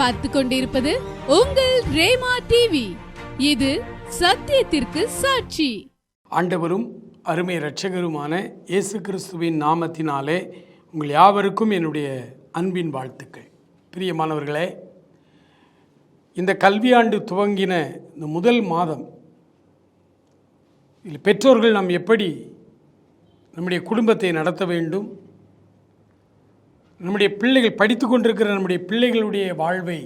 பார்த்து கொண்டிருப்பது உங்கள் ரேமா டிவி இது சத்தியத்திற்கு சாட்சி. ஆண்டவரும் அருமை இரட்சகருமான இயேசு கிறிஸ்துவின் நாமத்தினாலே உங்கள் யாவருக்கும் என்னுடைய அன்பின் வாழ்த்துக்கள். பிரியமானவர்களே இந்த கல்வியாண்டு துவங்கின இந்த முதல் மாதம் இதில் பெற்றோர்கள் நாம் எப்படி நம்முடைய குடும்பத்தை நடத்த வேண்டும் நம்முடைய பிள்ளைகள் படித்து கொண்டிருக்கிற நம்முடைய பிள்ளைகளுடைய வாழ்வை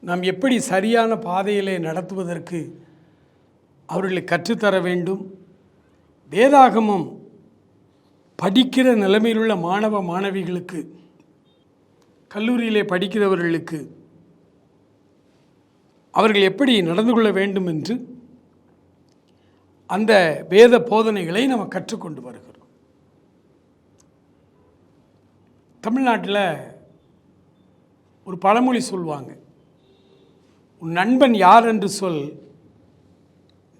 நாம் எப்படி சரியான பாதையிலே நடத்துவதற்கு அவர்களை கற்றுத்தர வேண்டும். வேதாகமம் படிக்கிற நிலைமையில் உள்ள மாணவ மாணவிகளுக்கு கல்லூரியிலே படிக்கிறவர்களுக்கு அவர்கள் எப்படி நடந்து கொள்ள வேண்டும் என்று அந்த வேத போதனைகளை நம்ம கற்றுக்கொண்டு வருகிறோம். தமிழ்நாட்டில் ஒரு பழமொழி சொல்லுவாங்க. உன் நண்பன் யார் என்று சொல்.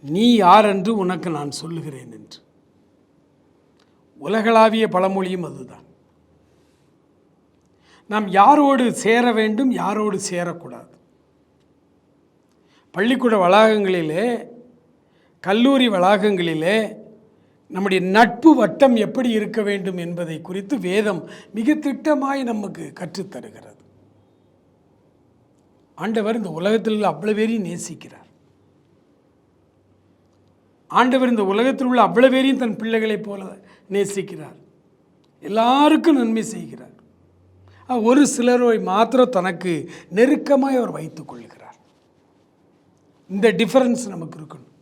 நீ யார் என்று உனக்கு நான் சொல்லுகிறேன் என்று. உலகளாவிய பழமொழியும் அதுதான். நாம் யாரோடு சேர வேண்டும் யாரோடு சேரக்கூடாது. பள்ளிக்கூட வளாகங்களிலே கல்லூரி வளாகங்களிலே நம்முடைய நட்பு வட்டம் எப்படி இருக்க வேண்டும் என்பதை குறித்து வேதம் மிக திட்டமாய் நமக்கு கற்றுத்தருகிறது. ஆண்டவர் இந்த உலகத்தில் அவ்வளவு பேரையும் நேசிக்கிறார். ஆண்டவர் இந்த உலகத்தில் உள்ள அவ்வளவு பேரையும் தன் பிள்ளைகளைப் போல நேசிக்கிறார். எல்லாருக்கும் நன்மை செய்கிறார். ஒரு சிலரை மாத்திரம் தனக்கு நெருக்கமாய் அவர் வைத்துக் கொள்கிறார். இந்த டிஃபரன்ஸ் நமக்கு இருக்கணும்.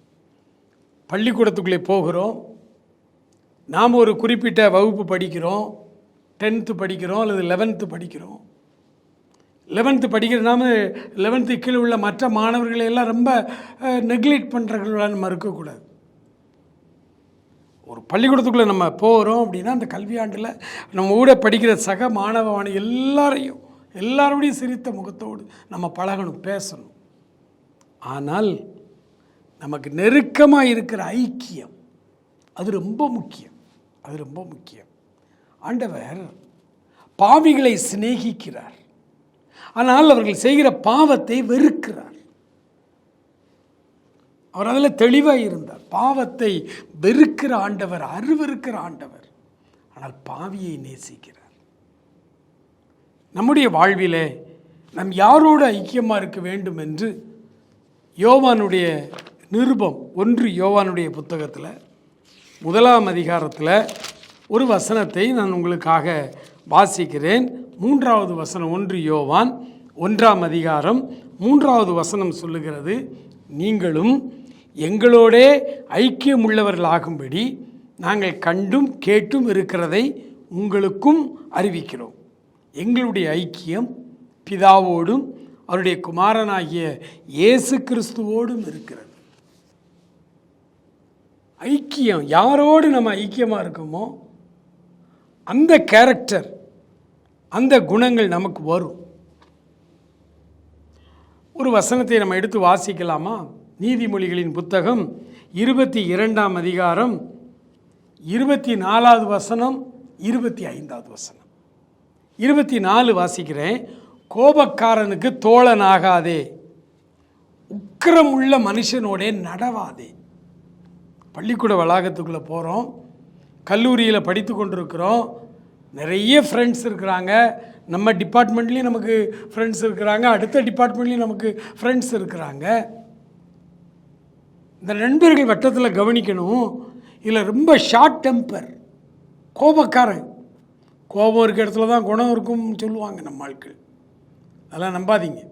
பள்ளிக்கூடத்துக்குள்ளே போகிறோம். நாம் ஒரு குறிப்பிட்ட வகுப்பு படிக்கிறோம் டென்த்து படிக்கிறோம் அல்லது லெவன்த்து படிக்கிறோம். லெவன்த்து படிக்கிற நாம் லெவன்த்து கீழே உள்ள மற்ற மாணவர்களை எல்லாம் ரொம்ப நெக்லெக்ட் பண்ணுறவர்களாக நம்ம இருக்கக்கூடாது. ஒரு பள்ளிக்கூடத்துக்குள்ளே நம்ம போகிறோம் அப்படின்னா அந்த கல்வியாண்டில் நம்ம கூட படிக்கிற சக மாணவ எல்லாரையும் எல்லாரோடையும் சிரித்த முகத்தோடு நம்ம பழகணும் பேசணும். ஆனால் நமக்கு நெருக்கமாக இருக்கிற ஐக்கியம் அது ரொம்ப முக்கியம். அது ரொம்ப முக்கியம். ஆண்டவர் பாவிகளை சிநேகிக்கிறார். ஆனால் அவர்கள் செய்கிற பாவத்தை வெறுக்கிறார். அவர் அதில் தெளிவாக இருந்தார். பாவத்தை வெறுக்கிற ஆண்டவர் அருவருக்கிற ஆண்டவர். ஆனால் பாவியை நேசிக்கிறார். நம்முடைய வாழ்விலே நம் யாரோடு ஐக்கியமாக இருக்க வேண்டும் என்று யோவானுடைய நிருபம் ஒன்று யோவானுடைய புத்தகத்தில் முதலாம் அதிகாரத்தில் ஒரு வசனத்தை நான் உங்களுக்காக வாசிக்கிறேன். மூன்றாவது வசனம் ஒன்று யோவான் ஒன்றாம் அதிகாரம் மூன்றாவது வசனம் சொல்லுகிறது நீங்களும் எங்களோடே ஐக்கியம் உள்ளவர்களாகும்படி நாங்கள் கண்டும் கேட்டும் இருக்கிறதை உங்களுக்கும் அறிவிக்கிறோம். எங்களுடைய ஐக்கியம் பிதாவோடும் அவருடைய குமாரனாகிய இயேசு கிறிஸ்துவோடும் இருக்கிறது. ஐக்கியம். யாரோடு நம்ம ஐக்கியமாக இருக்கோமோ அந்த கேரக்டர் அந்த குணங்கள் நமக்கு வரும். ஒரு வசனத்தை நம்ம எடுத்து வாசிக்கலாமா? நீதிமொழிகளின் புத்தகம் இருபத்தி இரண்டாம் அதிகாரம் இருபத்தி நாலாவது வசனம் இருபத்தி ஐந்தாவது வசனம். இருபத்தி நாலு வாசிக்கிறேன். கோபக்காரனுக்கு தோழனாகாதே உக்கரமுள்ள மனுஷனோடே நடவாதே. பள்ளிக்கூட வளாகத்துக்குள்ளே போகிறோம் கல்லூரியில் படித்து கொண்டிருக்கிறோம். நிறைய ஃப்ரெண்ட்ஸ் இருக்கிறாங்க. நம்ம டிபார்ட்மெண்ட்லேயும் நமக்கு ஃப்ரெண்ட்ஸ் இருக்கிறாங்க. அடுத்த டிபார்ட்மெண்ட்லேயும் நமக்கு ஃப்ரெண்ட்ஸ் இருக்கிறாங்க. இந்த நண்பர்கள் வட்டத்தில் கவனிக்கணும். இதில் ரொம்ப ஷார்ட் டெம்பர் கோபக்காரன். கோபம் இருக்க இடத்துல தான் குணம் இருக்கும்னு சொல்லுவாங்க நம்ம ஆட்கள். அதெல்லாம் நம்பாதீங்க.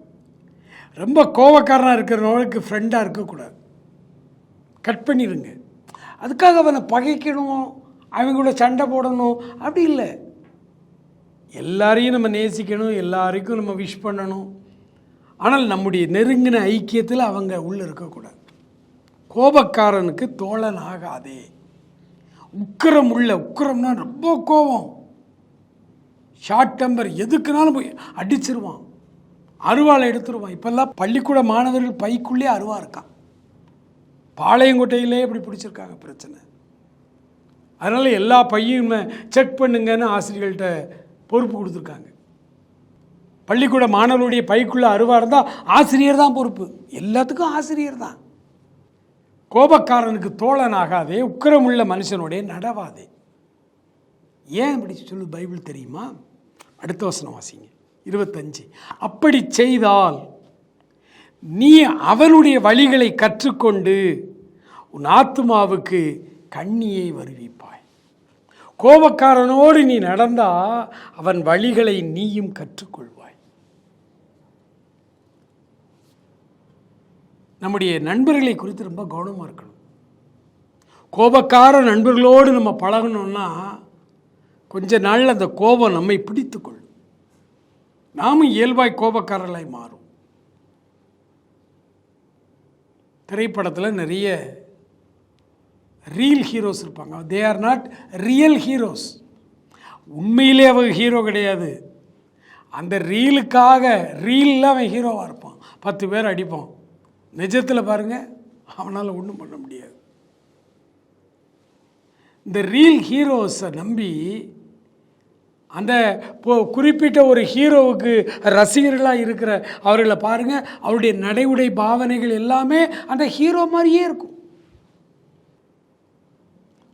ரொம்ப கோபக்காரனாக இருக்கிறவங்களுக்கு ஃப்ரெண்டாக இருக்கக்கூடாது. கட் பண்ணிடுங்க அதுக்காக அவனை பகைக்கணும் அவங்க கூட சண்டை போடணும். அப்படி இல்லை. எல்லாரையும் நம்ம நேசிக்கணும் எல்லாருக்கும் நம்ம விஷ் பண்ணணும். ஆனால் நம்முடைய நெருங்கின ஐக்கியத்தில் அவங்க உள்ளே இருக்கக்கூடாது. கோபக்காரனுக்கு தோழன் ஆகாதே. உக்கிரம் உள்ள உக்கிரம்னா ரொம்ப கோபம். ஷார்ட் டெம்பர் எதுக்குனாலும் போய் அடிச்சிருவான். அருவாளை எடுத்துருவான். இப்போல்லாம் பள்ளிக்கூட மாணவர்கள் பைக்குள்ளே அருவா இருக்கான். பாளையங்கோட்டையிலே இப்படி பிடிச்சிருக்காங்க பிரச்சனை. அதனால் எல்லா பையும் செக் பண்ணுங்கன்னு ஆசிரியர்கள்ட்ட பொறுப்பு கொடுத்துருக்காங்க. பள்ளிக்கூட மாணவருடைய பைக்குள்ளே அருவா இருந்தால் ஆசிரியர் தான் பொறுப்பு. எல்லாத்துக்கும் ஆசிரியர் தான். கோபக்காரனுக்கு தோழனாகாதே உக்கிரமுள்ள மனுஷனுடைய நடவாதே. ஏன் அப்படி சொல்லு பைபிள் தெரியுமா? அடுத்த வசனம் வாசிங்க. இருபத்தஞ்சு. அப்படி செய்தால் நீ அவனுடைய வழிகளை கற்றுக்கொண்டு உன் ஆத்மாவுக்கு கண்ணியை வருவிப்பாய். கோபக்காரனோடு நீ நடந்தா அவன் வழிகளை நீயும் கற்றுக்கொள்வாய். நம்முடைய நண்பர்களை குறித்து ரொம்ப கவனமாக இருக்கணும். கோபக்கார நண்பர்களோடு நம்ம பழகணும்னா கொஞ்ச நாள் அந்த கோபம் நம்மை பிடித்துக்கொள்ளும். நாமும் இயல்பாய் கோபக்காரர்களாய் மாறும். திரைப்படத்தில் நிறைய ரீல் ஹீரோஸ் இருப்பாங்க. They are not real heroes உண்மையிலே அவங்க ஹீரோ கிடையாது. அந்த ரீலுக்காக ரீலில் அவன் ஹீரோவாக இருப்பான். பத்து பேர் அடிப்பான் நிஜத்தில் பாருங்கள் அவனால் ஒன்றும் பண்ண முடியாது. இந்த ரீல் ஹீரோஸை நம்பி அந்த குறிப்பிட்ட ஒரு ஹீரோவுக்கு ரசிகர்களாக இருக்கிற அவர்களை பாருங்கள் அவருடைய நடை உடை பாவனைகள் எல்லாமே அந்த ஹீரோ மாதிரியே இருக்கும்.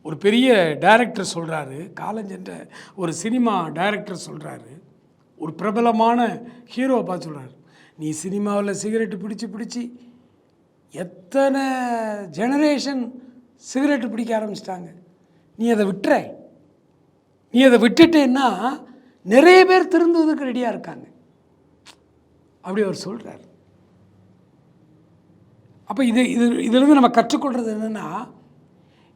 ஒரு பெரிய டைரக்டர் சொல்கிறாரு காலஞ்சென்ற ஒரு சினிமா டைரக்டர் சொல்கிறாரு ஒரு பிரபலமான ஹீரோவை பார்த்து சொல்கிறாரு நீ சினிமாவில் சிகரெட்டு பிடிச்சி பிடிச்சி எத்தனை ஜெனரேஷன் சிகரெட்டு பிடிக்க ஆரம்பிச்சிட்டாங்க. நீ அதை விட்டுற. நீ அதை விட்டுட்டேன்னா நிறைய பேர் திருந்துவதுக்கு ரெடியாக இருக்காங்க. அப்படி அவர் சொல்கிறார் அப்போ இது இது இதிலிருந்து நம்ம கற்றுக்கொள்கிறது என்னென்னா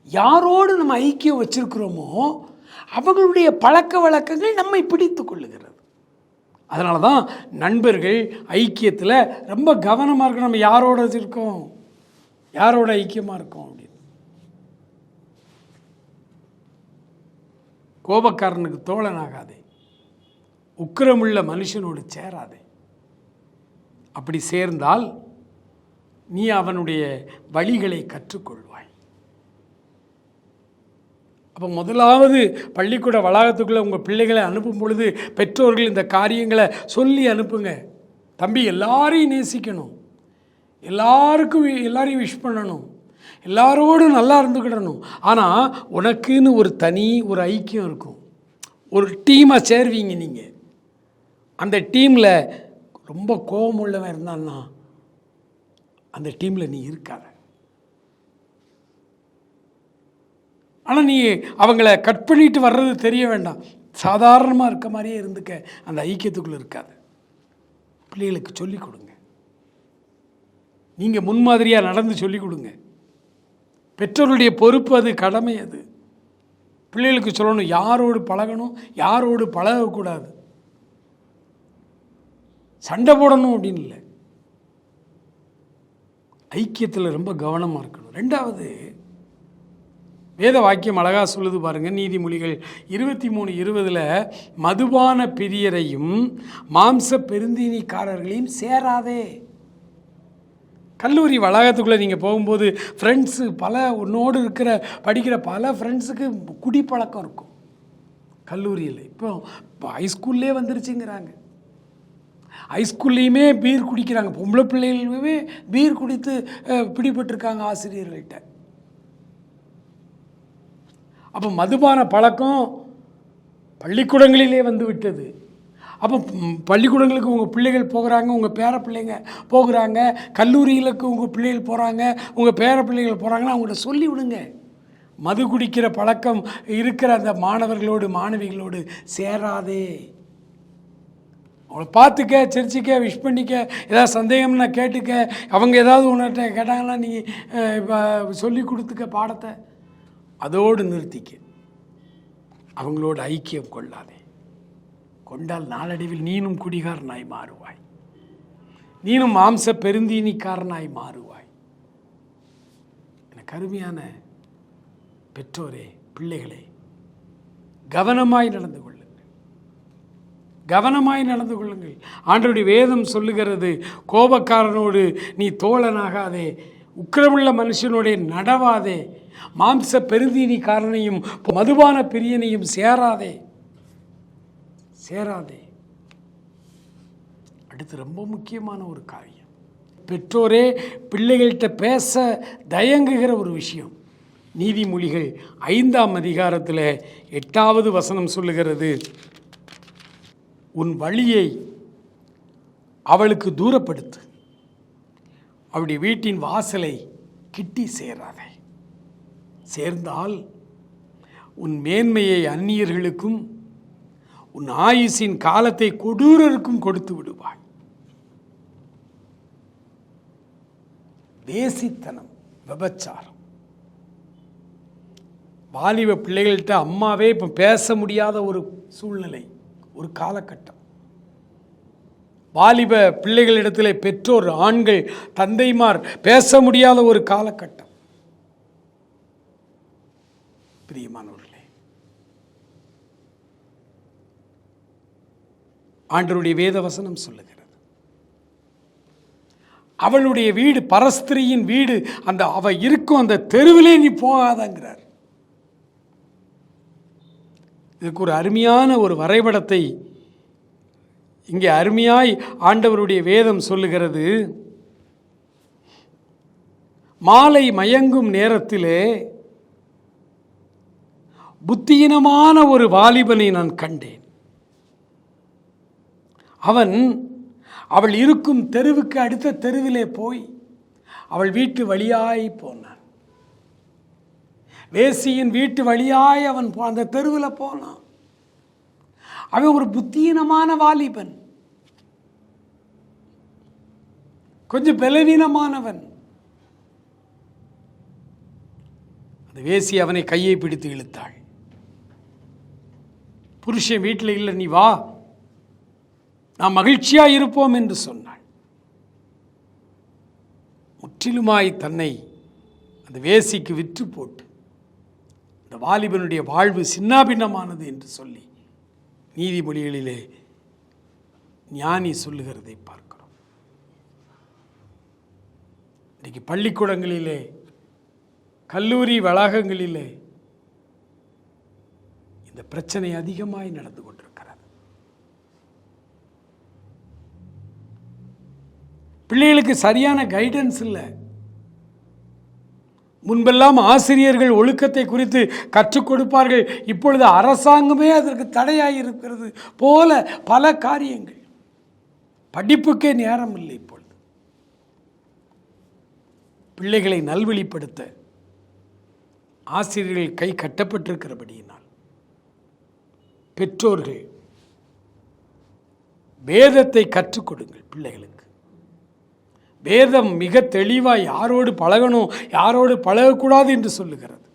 யாரோடு நம்ம ஐக்கியம் வச்சிருக்கிறோமோ அவங்களுடைய பழக்க வழக்கங்கள் நம்மை பிடித்து கொள்ளுகிறது. அதனால தான் நண்பர்கள் ஐக்கியத்தில் ரொம்ப கவனமாக இருக்கும் நம்ம யாரோட இருக்கோம்? யாரோட ஐக்கியமாக இருக்கோம் அப்படின்னு. கோபக்காரனுக்கு தோழனாகாதே. உக்கிரமுள்ள மனுஷனோடு சேராதே. அப்படி சேர்ந்தால் நீ அவனுடைய வழிகளை கற்றுக்கொள்வாய். அப்போ முதலாவது பள்ளிக்கூட வளாகத்துக்குள்ளே உங்கள் பிள்ளைகளை அனுப்பும் பொழுது பெற்றோர்கள் இந்த காரியங்களை சொல்லி அனுப்புங்க. தம்பி எல்லாரையும் நேசிக்கணும். எல்லாருக்கும் எல்லாரையும் விஷ் பண்ணணும். எல்லாரோடும் நல்லா இருந்துக்கிடணும். ஆனால் உனக்குன்னு ஒரு தனி ஒரு ஐக்கியம் இருக்கும். ஒரு டீமாக சேருவீங்க நீங்கள் அந்த டீமில் ரொம்ப கோபம் உள்ளவன் இருந்தான்னா அந்த டீமில் நீ இருக்காத. ஆனால் நீ அவங்கள கட் பண்ணிட்டு வர்றது தெரிய வேண்டாம். சாதாரணமாக இருக்க மாதிரியே இருந்துக்க. அந்த ஐக்கியத்துக்குள்ளே இருக்காது. பிள்ளைகளுக்கு சொல்லிக் கொடுங்க. நீங்கள் முன்மாதிரியாக நடந்து சொல்லிக் கொடுங்க. பெற்றோருடைய பொறுப்பு அது கடமை அது. பிள்ளைகளுக்கு சொல்லணும் யாரோடு பழகணும் யாரோடு பழகக்கூடாது சண்டை போடணும் அப்படின்னு இல்லை. ஐக்கியத்தில் ரொம்ப கவனமாக இருக்கணும். ரெண்டாவது வேத வாக்கியம் அழகா சொல்லுது பாருங்கள் நீதிமொழிகள். இருபத்தி மூணு இருபதில் மதுபான பிரியரையும் மாம்ச பெருந்தீனிக்காரர்களையும் சேராதே. கல்லூரி வளாகத்துக்குள்ளே நீங்கள் போகும்போது ஃப்ரெண்ட்ஸு பல உன்னோடு இருக்கிற படிக்கிற பல ஃப்ரெண்ட்ஸுக்கு குடிப்பழக்கம் இருக்கும். கல்லூரியில். இப்போ இப்போ ஹைஸ்கூல்லே வந்துருச்சுங்கிறாங்க. ஹைஸ்கூல்லையுமே பீர் குடிக்கிறாங்க. பொம்பளை பிள்ளைகளுமே பீர் குடித்து பிடிபட்டிருக்காங்க ஆசிரியர்கள்ட்ட. அப்போ மதுபான பழக்கம் பள்ளிக்கூடங்களிலே வந்து விட்டது அப்போ பள்ளிக்கூடங்களுக்கு உங்கள் பிள்ளைகள் போகிறாங்க உங்கள் பேர பிள்ளைங்க போகிறாங்க கல்லூரிகளுக்கு உங்கள் பிள்ளைகள் போகிறாங்க உங்கள் பேர பிள்ளைகள் போகிறாங்கன்னா அவங்கள்ட்ட சொல்லி விடுங்க மது குடிக்கிற பழக்கம் இருக்கிற அந்த மாணவர்களோடு மாணவிகளோடு சேராதே. அவங்கள பார்த்துக்க சிரிச்சிக்க விஷ் பண்ணிக்க ஏதாவது சந்தேகம்னா கேட்டுக்க அவங்க ஏதாவது உன்கிட்ட கேட்டாங்கன்னா நீங்கள் சொல்லி கொடுத்துக்க பாடத்தை. அதோடு நிறுத்திக்க. அவங்களோட ஐக்கியம் கொள்ளாதே. கொண்டால் நாளடைவில் நீனும் குடிகாரனாய் மாறுவாய். நீனும் மாம்ச பெருந்தீனிக்காரனாய் மாறுவாய். எனக்கு அருமையான பெற்றோரே பிள்ளைகளே கவனமாய் நடந்து கொள்ளுங்கள். கவனமாய் நடந்து கொள்ளுங்கள். ஆண்டவருடைய வேதம் சொல்லுகிறது கோபக்காரனோடு நீ தோழனாகாதே. உக்கிரமுள்ள மனுஷனுடைய நடவாதே. மாம்ச பெருந்தீனி காரணையும் மதுபான பிரியனையும் சேராதே. சேராதே. அடுத்து ரொம்ப முக்கியமான ஒரு காரியம். பெற்றோரே பிள்ளைகள்கிட்ட பேச தயங்குகிற ஒரு விஷயம். நீதிமொழிகள் ஐந்தாம் அதிகாரத்தில் எட்டாவது வசனம் சொல்லுகிறது உன் வழியை அவளுக்கு தூரப்படுத்து. அவருடைய வீட்டின் வாசலை கிட்டி சேராதே. சேர்ந்தால் உன் மேன்மையை அந்நியர்களுக்கும் உன் ஆயுசின் காலத்தை கொடூரருக்கும் கொடுத்து விடுவாய். வேசித்தனம் விபச்சாரம். வாலிப பிள்ளைகள்கிட்ட அம்மாவே இப்போ பேச முடியாத ஒரு சூழ்நிலை ஒரு காலகட்டம். வாலிப பிள்ளைகளிடத்தில் பெற்றோர் ஆண்கள் தந்தைமார் பேச முடியாத ஒரு காலகட்டம். பிரியமானவர்களே ஆண்டருடைய வேத வசனம் சொல்லுகிறது. அவளுடைய வீடு பரஸ்திரியின் வீடு அந்த அவ இருக்கும் அந்த தெருவிலே நீ போகாதங்கிறார். இதுக்கு ஒரு அருமையான ஒரு வரைபடத்தை இங்கே அருமையாய் ஆண்டவருடைய வேதம் சொல்லுகிறது. மாலை மயங்கும் நேரத்திலே புத்தியினமான ஒரு வாலிபனை நான் கண்டேன். அவன் அவள் இருக்கும் தெருவுக்கு அடுத்த தெருவிலே போய் அவள் வீட்டு வழியாய் போனான். வேசியின் வீட்டு வழியாய் அவன் அந்த தெருவில் போனான். அவன் ஒரு புத்தியினமான வாலிபன். கொஞ்சம் பலவீனமானவன். அந்த வேசி அவனை கையை பிடித்து இழுத்தாள். புருஷன் வீட்டில் இல்லை நீ வா. நாம் மகிழ்ச்சியாக இருப்போம் என்று சொன்னாள். முற்றிலுமாய் தன்னை அந்த வேசிக்கு விற்று போட்டு அந்த வாலிபனுடைய வாழ்வு சின்னாபின்னமானது என்று சொல்லி நீதிமொழிகளிலே ஞானி சொல்லுகிறதை பார்க்க இன்றைக்கி பள்ளிக்கூடங்களிலே கல்லூரி வளாகங்களிலே இந்த பிரச்சனை அதிகமாய் நடந்து கொண்டிருக்கிறது. பிள்ளைகளுக்கு சரியான கைடன்ஸ் இல்லை. முன்பெல்லாம் ஆசிரியர்கள் ஒழுக்கத்தை குறித்து கற்றுக் கொடுப்பார்கள். இப்பொழுது அரசாங்கமே அதற்கு தடையாக இருக்கிறது போல பல காரியங்கள். படிப்புக்கே நேரம் இல்லை இப்பொழுது. பிள்ளைகளை நல்வழிப்படுத்த ஆசிரியர்கள் கை கட்டப்பட்டிருக்கிறபடியினால் பெற்றோர்கள் வேதத்தை கற்றுக் கொடுங்கள் பிள்ளைகளுக்கு. வேதம் மிக தெளிவாக யாரோடு பழகணும் யாரோடு பழகக்கூடாது என்று சொல்லுகிறது.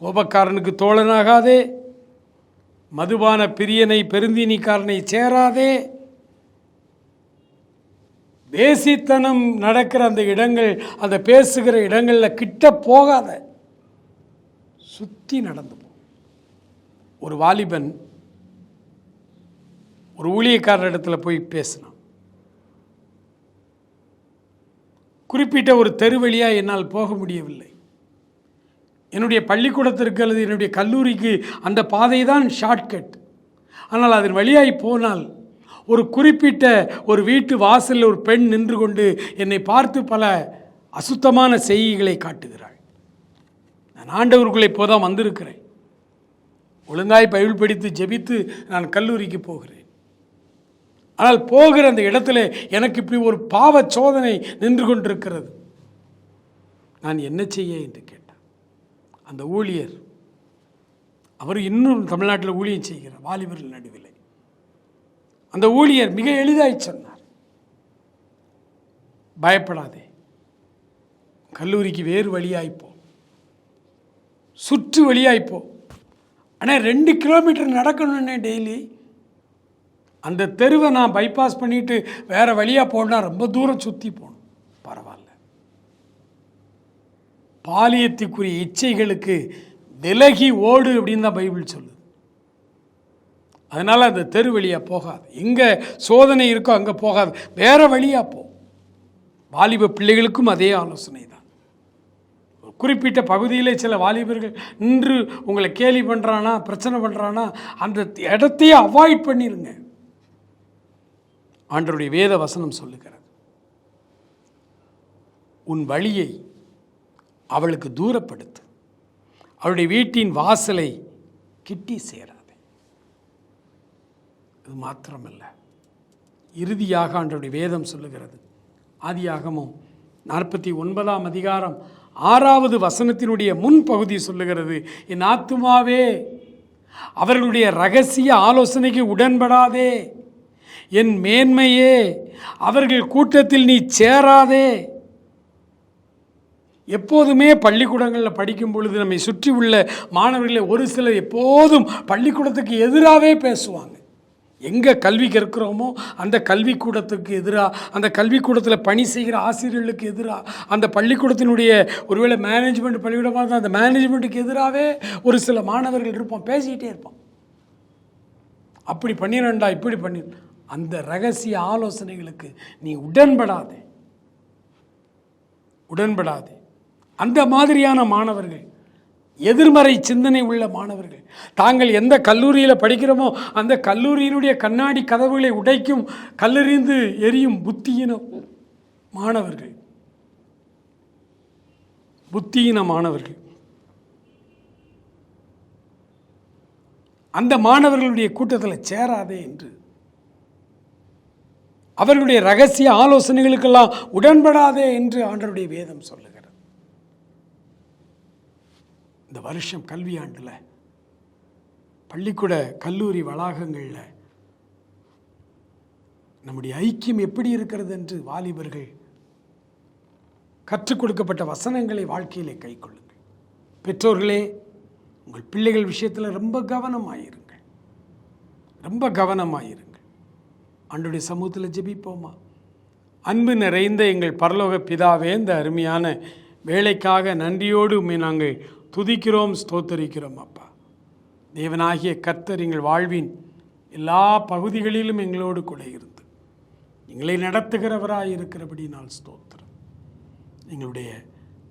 கோபக்காரனுக்கு தோழனாகாதே மதுபான பிரியனை பெருந்தீனிக்காரனை சேராதே தேசித்தனம் நடக்கிற அந்த இடங்கள் அந்த பேசுகிற இடங்களில் கிட்ட போகாத. சுற்றி நடந்து போ. ஒரு வாலிபன் ஒரு ஊழியக்காரர் இடத்துல போய் பேசினான். குறிப்பிட்ட ஒரு தெரு வழியாக என்னால் போக முடியவில்லை. என்னுடைய பள்ளிக்கூடத்திற்கு அல்லது என்னுடைய கல்லூரிக்கு அந்த பாதை தான் ஷார்ட்கட் ஆனால் அதன் வழியாய் போனால் ஒரு குறிப்பிட்ட ஒரு வீட்டு வாசலில் ஒரு பெண் நின்று கொண்டு என்னை பார்த்து பல அசுத்தமான செய்திகளை காட்டுகிறாள். நான் ஆண்டவருக்குள்ளே இப்போதான் வந்திருக்கிறேன். ஒழுங்காய் பைபிள் படித்து ஜெபித்து நான் கல்லூரிக்கு போகிறேன். ஆனால் போகிற அந்த இடத்துல எனக்கு இப்படி ஒரு பாவ சோதனை நின்று கொண்டிருக்கிறது. நான் என்ன செய்ய என்று கேட்டேன். அந்த ஊழியர் அவர் இன்னும் தமிழ்நாட்டில் ஊழியம் செய்கிறார் வாலிபர்கள் நடுவில். அந்த ஊழியர் மிக எளிதாய் சொன்னார். பயப்படாதே. கல்லூரிக்கு வேறு வழியாய்ப்போ சுற்று வழியாய்ப்போ ஆனால் ரெண்டு கிலோமீட்டர் நடக்கணுன்னே டெய்லி. அந்த தெருவை நான் பைபாஸ் பண்ணிட்டு வேறு வழியாக போனால் ரொம்ப தூரம் சுற்றி போகணும். பரவாயில்ல. பாலியத்துக்குரிய இச்சைகளுக்கு விலகி ஓடு அப்படின்னு தான் பைபிள் சொல்லுது. அதனால் அந்த தெரு வழியாக போகாது. எங்கே சோதனை இருக்கோ அங்கே போகாது. வேறு வழியாக போ. வாலிப பிள்ளைகளுக்கும் அதே ஆலோசனை தான். ஒரு குறிப்பிட்ட பகுதியிலே சில வாலிபர்கள் நின்று உங்களை கேலி பண்ணுறானா பிரச்சனை பண்ணுறானா அந்த இடத்தையே அவாய்ட் பண்ணிடுங்க ஆண்டருடைய வேத வசனம் சொல்லுகிறது. உன் வழியை அவளுக்கு தூரப்படுத்து. அவளுடைய வீட்டின் வாசலை கிட்டி சேர. அது மாத்திரமல்ல. இறுதியாக அன்றைய வேதம் சொல்லுகிறது. ஆதியாகமும் நாற்பத்தி ஒன்பதாம் அதிகாரம் ஆறாவது வசனத்தினுடைய முன்பகுதி சொல்லுகிறது. என் ஆத்துமாவே அவர்களுடைய ரகசிய ஆலோசனைக்கு உடன்படாதே. என் மேன்மையே அவர்கள் கூட்டத்தில் நீ சேராதே. எப்போதுமே பள்ளிக்கூடங்களில் படிக்கும் பொழுது நம்மை சுற்றி உள்ள மாணவர்களை ஒரு சிலர் எப்போதும் பள்ளிக்கூடத்துக்கு எதிராகவே பேசுவாங்க. எங்கே கல்வி கற்கிறோமோ அந்த கல்விக்கூடத்துக்கு எதிராக அந்த கல்விக்கூடத்தில் பணி செய்கிற ஆசிரியர்களுக்கு எதிராக அந்த பள்ளிக்கூடத்தினுடைய ஒருவேளை மேனேஜ்மெண்ட் பள்ளிக்கூடமாக இருந்தால் அந்த மேனேஜ்மெண்ட்டுக்கு எதிராகவே ஒரு சில மாணவர்கள் இருப்போம் பேசிக்கிட்டே இருப்போம். அப்படி பண்ணிடண்டா இப்படி பண்ணி அந்த ரகசிய ஆலோசனைகளுக்கு நீ உடன்படாதே. உடன்படாதே. அந்த மாதிரியான மாணவர்கள் எதிர்மறை சிந்தனை உள்ள மாணவர்கள். தாங்கள் எந்த கல்லூரியில் படிக்கிறோமோ அந்த கல்லூரியினுடைய கண்ணாடி கதவுகளை உடைக்கும் கல்லறிந்து எரியும் புத்தியின மாணவர்கள். புத்தியின மாணவர்கள். அந்த மாணவர்களுடைய கூட்டத்தில் சேராதே என்று. அவர்களுடைய ரகசிய ஆலோசனைகளுக்கெல்லாம் உடன்படாதே என்று ஆண்டருடைய வேதம் சொல்லுகிறது. இந்த வருஷம் கல்வியாண்டில் பள்ளிக்கூட கல்லூரி வளாகங்களில் நம்முடைய ஐக்கியம் எப்படி இருக்கிறது என்று வாலிபர்கள் கற்றுக் கொடுக்கப்பட்ட வசனங்களை வாழ்க்கையிலே கைக்கொள்ளுங்கள் பெற்றோர்களே உங்கள் பிள்ளைகள் விஷயத்தில் ரொம்ப கவனமாயிருங்கள். ரொம்ப கவனமாயிருங்கள். அன்றைய சமூகத்தில் ஜெபிப்போமா? அன்பு நிறைந்த எங்கள் பரலோக பிதாவே இந்த அருமையான வேலைக்காக நன்றியோடு நாங்கள் துதிக்கிறோம் ஸ்தோத்தரிக்கிறோம் அப்பா. தேவனாகிய கர்த்தர் எங்கள் வாழ்வின் எல்லா பகுதிகளிலும் எங்களோடு கூட இருந்து எங்களை நடத்துகிறவராக இருக்கிறபடி நான் ஸ்தோத்திரம். எங்களுடைய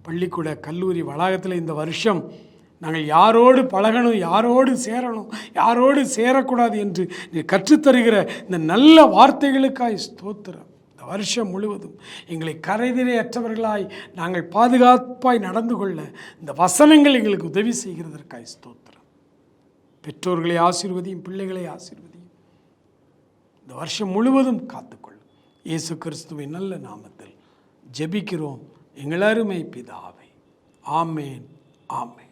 பள்ளிக்கூட கல்லூரி வளாகத்தில் இந்த வருஷம் நாங்கள் யாரோடு பழகணும் யாரோடு சேரணும் யாரோடு சேரக்கூடாது என்று நீ கற்றுத்தருகிற இந்த நல்ல வார்த்தைகளுக்காய் ஸ்தோத்திரம். வருஷம் முழுவதும் எங்களை கரைதிரையற்றவர்களாய் நாங்கள் பாதுகாப்பாய் நடந்து கொள்ள இந்த வசனங்கள் எங்களுக்கு உதவி செய்கிறதற்காய் ஸ்தோத்திரம். பெற்றோர்களை ஆசீர்வதியும் பிள்ளைகளை ஆசீர்வதியும். இந்த வருஷம் முழுவதும் காத்துக்கொள்ளும் இயேசு கிறிஸ்துவின் நல்ல நாமத்தில் ஜெபிக்கிறோம். எங்கள் அருமை பிதாவை. ஆமேன் ஆமேன்.